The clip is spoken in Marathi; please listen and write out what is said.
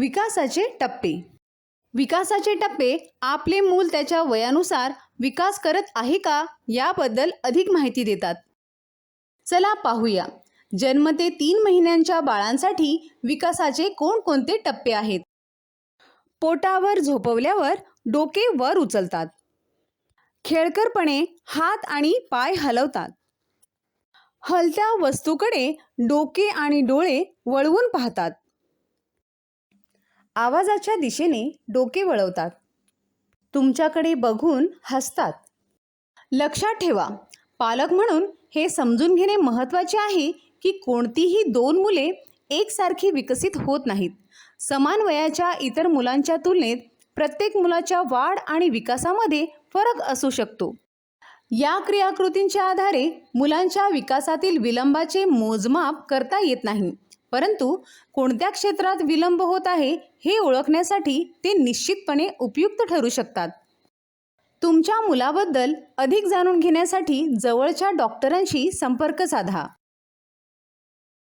विकासाचे टप्पे. विकासाचे टप्पे आपले मूल त्याच्या वयानुसार विकास करत आहे का याबद्दल अधिक माहिती देतात. चला पाहूया. जन्म ते तीन महिन्यांच्या बाळांसाठी विकासाचे कोणकोणते टप्पे आहेत? पोटावर झोपवल्यावर डोके वर उचलतात. खेळकरपणे हात आणि पाय हलवतात. हलत्या वस्तूकडे डोके आणि डोळे वळवून पाहतात. आवाजाच्या दिशेने डोके वळवतात. तुमच्याकडे बघून हसतात. लक्षात ठेवा पालक म्हणून हे समजून घेणे महत्त्वाचे आहे की कोणतीही दोन मुले एकसारखी विकसित होत नाहीत. समान वयाच्या इतर मुलांच्या तुलनेत प्रत्येक मुलाच्या वाढ आणि विकासामध्ये फरक असू शकतो. या क्रियाकृतींच्या आधारे मुलांच्या विकासातील विलंबाचे मोजमाप करता येत नाही. परंतु कोणत्या क्षेत्रात विलंब होत आहे हे ओळखण्यासाठी ते निश्चितपणे उपयुक्त ठरू शकतात. तुमच्या मुलाबद्दल अधिक जाणून घेण्यासाठी जवळच्या डॉक्टरांशी संपर्क साधा.